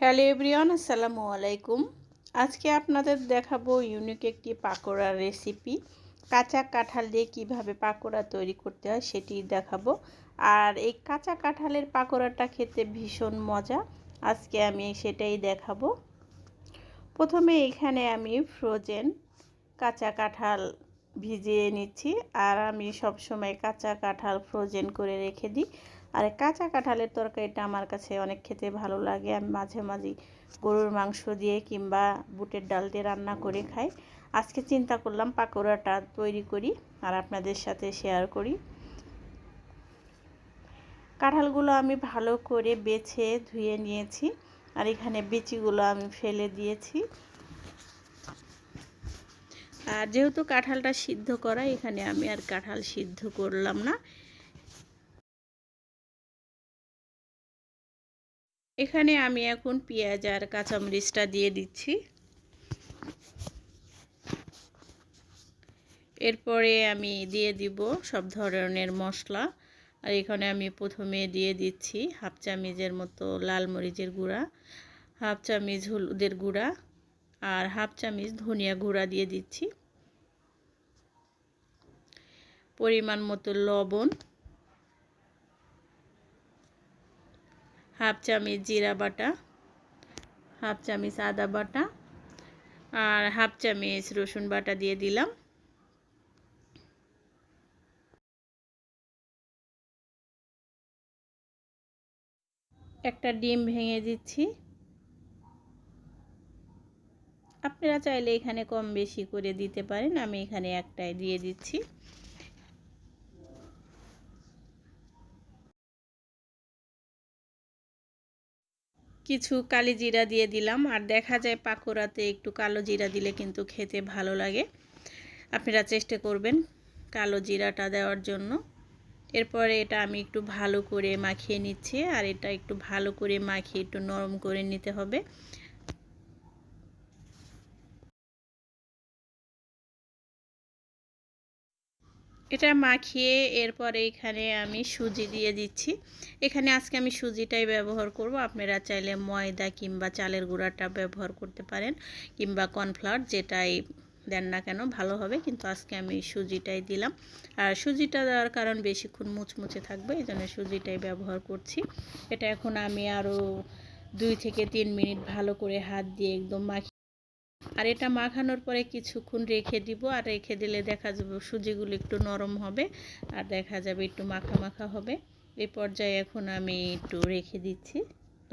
Hello everyone, আসসালামু আলাইকুম। আজকে আপনাদের দেখাবো ইউনিক একটি পাকোড়ার রেসিপি কাঁচা কাঁঠাল দিয়ে কীভাবে পাকোড়া তৈরি করতে হয় সেটি দেখাবো। আর এই কাঁচা কাঁঠালের পাকোড়াটা খেতে ভীষণ মজা। আজকে আমি সেটাই দেখাবো। প্রথমে এখানে আমি ফ্রোজেন কাঁচা কাঁঠাল ভিজিয়ে নিচ্ছি। আর আমি সব সময় কাঁচা কাঁঠাল ফ্রোজেন করে রেখে দিই। আর কাঁচা কাঁঠালের তরকারিটা আমার কাছে অনেক খেতে ভালো লাগে। আমি মাঝে মাঝে গরুর মাংস দিয়ে কিংবা বুটের ডাল দিয়ে রান্না করে খাই। আজকে চিন্তা করলাম পাকোড়াটা তৈরি করি আর আপনাদের সাথে শেয়ার করি। কাঁঠালগুলো আমি ভালো করে বেছে ধুয়ে নিয়েছি আর এখানে বিচিগুলো আমি ফেলে দিয়েছি। আর যেহেতু কাঁঠালটা সিদ্ধ করা, এখানে আমি আর কাঁঠাল সিদ্ধ করলাম না। এখানে আমি এখন পেঁয়াজ আর কাঁচামরিচটা দিয়ে দিচ্ছি। এরপরে আমি দিয়ে দিব সব ধরনের মশলা। আর এখানে আমি প্রথমে দিয়ে দিচ্ছি হাফ চামিচের মতো লাল মরিচের গুঁড়া, হাফ চামিজ হলুদের গুঁড়া আর হাফ চামিচ ধনিয়া গুঁড়া দিয়ে দিচ্ছি। পরিমাণ মতো লবণ হাফ চামচ জিরা বাটা, হাফ চামচ আদা বাটা আর হাফ চামচ রসুন বাটা দিয়ে দিলাম। একটা ডিম ভেঙে দিচ্ছি। আপনারা চাইলে এখানে কম বেশি করে দিতে পারেন, আমি এখানে একটাই দিয়ে দিচ্ছি। কিছু কালি জিরা দিয়ে দিলাম। আর দেখা যায় পাকোড়াতে একটু কালো জিরা দিলে কিন্তু খেতে ভালো লাগে। আপনারা চেষ্টা করবেন কালো জিরাটা দেওয়ার জন্য। এরপরে এটা আমি একটু ভালো করে মাখিয়ে নিচ্ছি। আর এটা একটু ভালো করে মাখিয়ে একটু নরম করে নিতে হবে। এটা মাখিয়ে এরপরে এখানে আমি সুজি দিয়ে দিচ্ছি। এখানে আজকে আমি সুজিটাই ব্যবহার করব। আপনারা চাইলে ময়দা কিংবা চালের গুঁড়াটা ব্যবহার করতে পারেন কিংবা কর্নফ্লাওয়ার যেটাই দেন না কেন, ভালো হবে। কিন্তু আজকে আমি সুজিটাই দিলাম। আর সুজিটা দেওয়ার কারণ বেশিক্ষণ মুচমুচে থাকবে এই জন্য সুজিটাই ব্যবহার করছি। এটা এখন আমি আরও দুই থেকে তিন মিনিট ভালো করে হাত দিয়ে একদম মাখি আর এটা মাখানোর পরে কিছুক্ষণ রেখে দিব, আর রেখে দিলে দেখা যাবে সুজিগুলো একটু নরম হবে, আর দেখা যাবে একটু মাখা মাখা হবে। এই পর্যায়ে এখন আমি একটু রেখে দিচ্ছি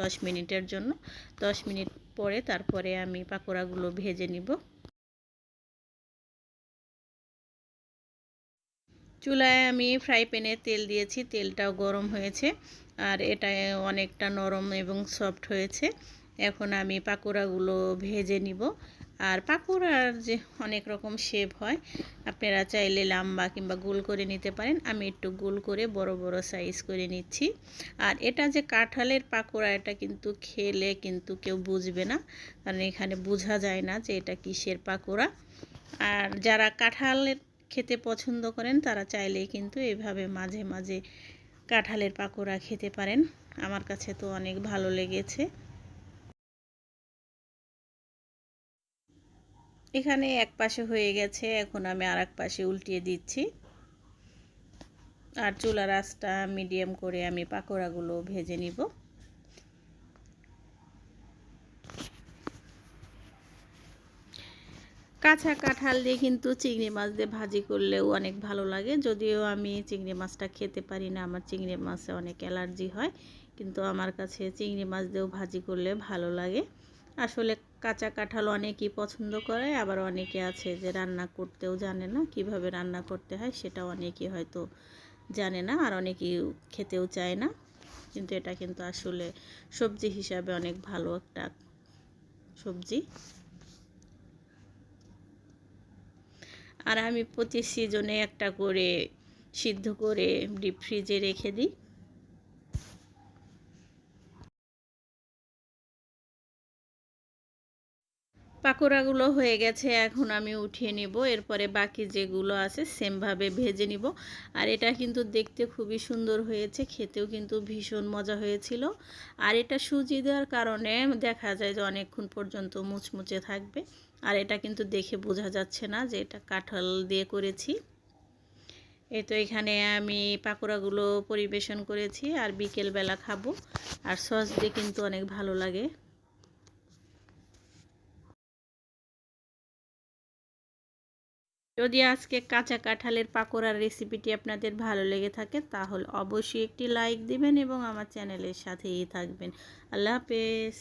দশ মিনিটের জন্য। দশ মিনিট পরে তারপরে আমি পাকোড়াগুলো ভেজে নিব। চুলায় আমি ফ্রাই প্যানে তেল দিয়েছি, তেলটাও গরম হয়েছে, আর এটা অনেকটা নরম এবং সফট হয়েছে। এখন আমি পাকোড়াগুলো ভেজে নিব। আর পাকোড়ার যে অনেক রকম শেপ হয়, আপনারা চাইলে লম্বা কিংবা গোল করে নিতে পারেন। আমি একটু গোল করে বড় বড় সাইজ করে নিচ্ছি। আর এটা যে কাঁঠালের পাকোড়া এটা কিন্তু খেলে কিন্তু কেউ বুঝবে না, কারণ এখানে বোঝা যায় না যে এটা কিসের পাকোড়া আর যারা কাঁঠালের খেতে পছন্দ করেন, তারা চাইলেই কিন্তু এভাবে মাঝে মাঝে কাঁঠালের পাকোড়া খেতে পারেন। আমার কাছে তো অনেক ভালো লেগেছে। এখানে এক পাশে হয়ে গেছে, এখন আমি আর পাশে উল্টিয়ে দিচ্ছি। আর চুলার আঁচটা মিডিয়াম করে আমি পাকোড়াগুলো ভেজে নিব। কাঁচা কাঁঠাল দিয়ে কিন্তু চিংড়ি মাছ দিয়ে ভাজি করলেও অনেক ভালো লাগে। যদিও আমি চিংড়ি মাছটা খেতে পারি না, আমার চিংড়ি মাছে অনেক অ্যালার্জি হয়, কিন্তু আমার কাছে চিংড়ি মাছ দিয়েও ভাজি করলে ভালো লাগে। আসলে কাঁচা কাঁঠাল অনেকেই পছন্দ করে, আবার অনেকে আছে যে রান্না করতেও জানে না কীভাবে রান্না করতে হয় সেটা অনেকেই হয়তো জানে না আর অনেকেই খেতেও চায় না। কিন্তু এটা কিন্তু আসলে সবজি হিসাবে অনেক ভালো একটা সবজি। আর আমি প্রতি সিজনে একটা করে সিদ্ধ করে ডিপ ফ্রিজে রেখে দিই। পাকোড়াগুলো হয়ে গেছে, এখন আমি উঠিয়ে নিব। এরপরে বাকি যেগুলো আছে, সেমভাবে ভেজে নিব। আর এটা কিন্তু দেখতে খুবই সুন্দর হয়েছে, খেতেও কিন্তু ভীষণ মজা হয়েছিল। আর এটা সুজি দেওয়ার কারণে দেখা যায় যে অনেকক্ষণ পর্যন্ত মুচমুচে থাকবে। আর এটা কিন্তু দেখে বোঝা যাচ্ছে না যে এটা কাঁঠাল দিয়ে করেছি। এই তো এখানে আমি পাকোড়াগুলো পরিবেশন করেছি, আর বিকেলবেলা খাব। আর সস দিয়ে কিন্তু অনেক ভালো লাগে। যদি আজকে কাঁচা কাঁঠালের পাকোড়ার রেসিপিটি আপনাদের ভালো লেগে থাকে, তাহলে অবশ্যই একটি লাইক দিবেন এবং আমার চ্যানেলের সাথেই থাকবেন। আল্লাহ হাফেজ।